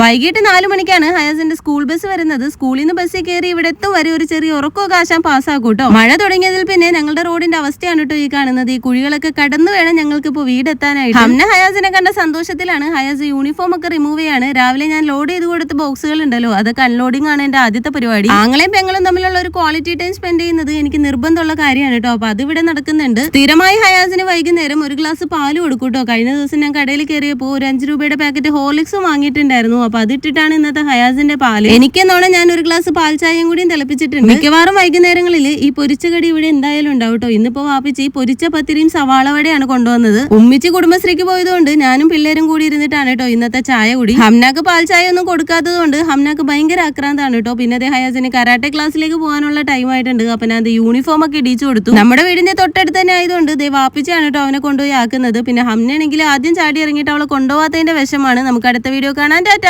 വൈകിട്ട് നാലു മണിക്കാണ് ഹയാസിന്റെ സ്കൂൾ ബസ് വരുന്നത്. സ്കൂളിൽ നിന്ന് ബസ്സിൽ കയറി ഇവിടെ എത്തും വരെ ഒരു ചെറിയ ഉറക്കോ കാശാൻ പാസ്സാക്കൂട്ടോ മഴ തുടങ്ങിയതിൽ പിന്നെ ഞങ്ങളുടെ റോഡിന്റെ അവസ്ഥയാണ് കേട്ടോ ഈ കാണുന്നത്. ഈ കുഴികളൊക്കെ കടന്നു വേണം ഞങ്ങൾക്ക് ഇപ്പോൾ വീടെത്താനായിട്ട്. അമ്മ ഹയാസിനെ കണ്ട സന്തോഷത്തിലാണ് ഹയാസ് യൂണിഫോം ഒക്കെ റിമൂവ് ചെയ്യാണ്. രാവിലെ ഞാൻ ലോഡ് ചെയ്ത് കൊടുത്ത ബോക്സുകൾ ഉണ്ടല്ലോ അതൊക്കെ അൺലോഡിംഗ് ആണ് എന്റെ ആദ്യത്തെ പരിപാടി. ആങ്ങളെയും പെങ്ങളും തമ്മിലുള്ള ഒരു ക്വാളിറ്റി ടൈം സ്പെൻഡ് ചെയ്യുന്നത് എനിക്ക് നിർബന്ധമുള്ള കാര്യമാണ് കേട്ടോ. അപ്പൊ അത് ഇവിടെ നടക്കുന്നുണ്ട്. സ്ഥിരമായി ഹയാസിന് വൈകുന്നേരം ഒരു ഗ്ലാസ് പാൽ കൊടുക്കും കഴിഞ്ഞ ദിവസം ഞാൻ കടയിൽ കയറിയപ്പോൾ ഒരു അഞ്ച് രൂപയുടെ പാക്കറ്റ് ഹോർലിക്സ് വാങ്ങിയിട്ടുണ്ടായിരുന്നു. അപ്പൊ അതിട്ടിട്ടാണ് ഇന്നത്തെ ഹയാസിന്റെ പാൽ. എനിക്കെന്നോണം ഞാൻ ഒരു ഗ്ലാസ് പാൽ ചായയും കൂടിയും തിളപ്പിച്ചിട്ടുണ്ട്. മിക്കവാറും വൈകുന്നേരങ്ങളിൽ ഈ പൊരിച്ച കടി ഇവിടെ എന്തായാലും ഉണ്ടാവും കേട്ടോ ഇന്നിപ്പോ വാപ്പിച്ച് ഈ പൊരിച്ച പത്തിരിയും സവാള വടയാണ് കൊണ്ടുവന്നത്. ഉമ്മിച്ച് കുടുംബശ്രീക്ക് പോയതുകൊണ്ട് ഞാനും പിള്ളേരും കൂടി ഇരുന്നിട്ടാണ് കേട്ടോ ഇന്നത്തെ ചായ കൂടി. ഹംനാക്ക് പാൽ ചായ ഒന്നും കൊടുക്കാത്തത് കൊണ്ട് ഹംനാക്ക് ഭയങ്കര ആക്രാന്താണ് കേട്ടോ പിന്നെ അതേ ഹയാസിന് കരാട്ടെ ക്ലാസ്സിലേക്ക് പോകാനുള്ള ടൈം ആയിട്ടുണ്ട്. അപ്പൊ ഞാൻ യൂണിഫോം ഒക്കെ ഇടിച്ചു കൊടുത്തു. നമ്മുടെ വീടിന്റെ തൊട്ടടുത്ത് തന്നെ ആയതുകൊണ്ട് ദേ വാപ്പിച്ചാണ് കേട്ടോ അവനെ കൊണ്ടുപോയി ആക്കുന്നത്. പിന്നെ ഹംനാണെങ്കിൽ ആദ്യം ചാടി ഇറങ്ങിയിട്ട് അവളെ കൊണ്ടുപോകാത്തതിന്റെ വിഷമാണ്. നമുക്ക് അടുത്ത വീഡിയോ കാണാൻ ടാറ്റ.